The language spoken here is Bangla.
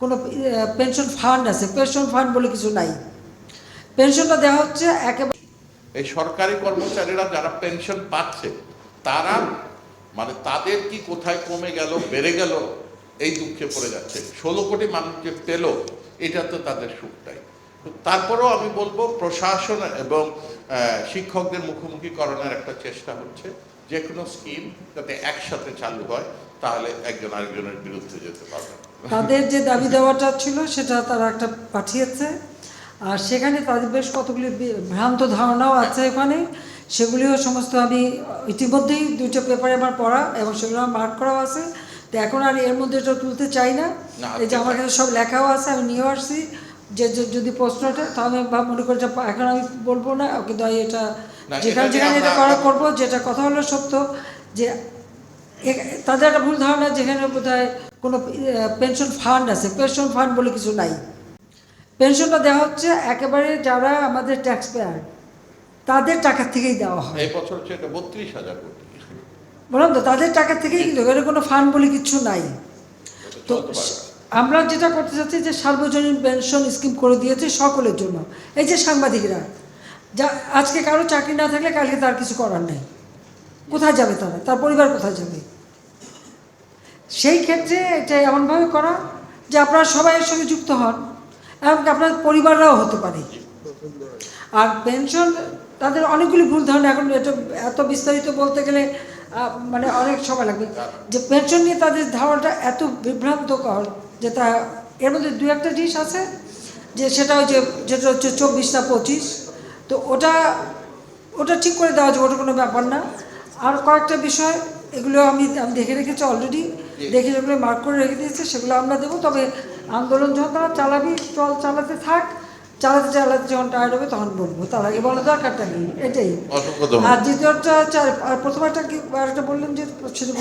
কোনো পেনশন ফান্ড আছে। পেনশন ফান্ড বলে কিছু নাই। পেনশনটা দেওয়া হচ্ছে একেবারে এই সরকারি কর্মচারীরা যারা পেনশন পাচ্ছে, তারা মানে তাদের কি কোথায় কমে গেল, বেড়ে গেল, এই দুঃখে পড়ে যাচ্ছে। ষোলো কোটি মানুষ যে পেল, এটা তো তাদের সুখটাই তারপরেও আমি বলব, প্রশাসন এবং শিক্ষকদের মুখোমুখি করানোর একটা চেষ্টা হচ্ছে। যে কোনো স্কিম যাতে একসাথে চালু হয়, তাহলে একজন আরেকজনের বিরুদ্ধে যেতে পারবে। তাদের যে দাবি দেওয়াটা ছিল সেটা তারা একটা পাঠিয়েছে। আর সেখানে তাদের বেশ কতগুলি ভ্রান্ত ধারণাও আছে ওখানে সেগুলিও সমস্ত আমি ইতিমধ্যেই দুইটা পেপারে আমার পড়া এবং সেগুলো আমার মার্ক করাও আছে। তো এখন আর এর মধ্যে এটা তুলতে চাই না। এই যে আমার কাছে সব লেখাও আছে আমি নিয়েও আসছি। যে যদি প্রশ্নটা তাহলে আমি মনে করি যে এখন আমি বলব না। কিন্তু আমি এটা যেখানে যেখানে এটা করা করব যেটা কথা হলো সত্য যে তাদের একটা ভুল ধারণা যেখানে বোধ হয় কোনো পেনশন ফান্ড আছে। পেনশন ফান্ড বলে কিছু নাই। পেনশনটা দেওয়া হচ্ছে একেবারে যারা আমাদের ট্যাক্স পেয়ার তাদের টাকা থেকেই দেওয়া হয়। এই বছর হচ্ছে এটা বত্রিশ হাজার কোটি। বললাম তো তাদের টাকা থেকেই কিন্তু এখানে কোনো ফান্ড বলে কিছু নাই। তো। আমরা যেটা করতে চাচ্ছি যে সার্বজনীন পেনশন স্কিম করে দিয়েছে সকলের জন্য। এই যে সাংবাদিকরা যা আজকে কারও চাকরি না থাকলে কালকে তার কিছু করার নেই। কোথায় যাবে তারা তার পরিবার কোথায় যাবে? সেই ক্ষেত্রে এটা এমনভাবে করা যে আপনারা সবাই এর সঙ্গে যুক্ত হন এমনকি আপনার পরিবাররাও হতে পারে। আর পেনশন, তাদের অনেকগুলি ভুল ধারণা। এখন এটা এত বিস্তারিত বলতে গেলে মানে অনেক সময় লাগবে। যে পেনশন নিয়ে তাদের ধারণাটা এত বিভ্রান্তকর যে তা, এর মধ্যে দু একটা জিনিস আছে, যে সেটা হচ্ছে যেটা হচ্ছে চব্বিশটা পঁচিশ। তো ওটা ওটা ঠিক করে দেওয়া যাবে ওটা কোনো ব্যাপার না। আর কয়েকটা বিষয় এগুলো আমি আমি দেখে রেখেছি অলরেডি দেখে যেগুলো মার্ক করে রেখে দিয়েছে সেগুলো আমরা দেবো। তবে আন্দোলন যখন তারা চালাবি চল চালাতে থাক চালাতে চালাতে যখন টায়ার্ড হবে তখন বলব। তার আগে বলা দরকারটা নেই এটাই। আর দ্বিতীয়টা আর প্রথম একটা কি আরেকটা বললেন যে সেটা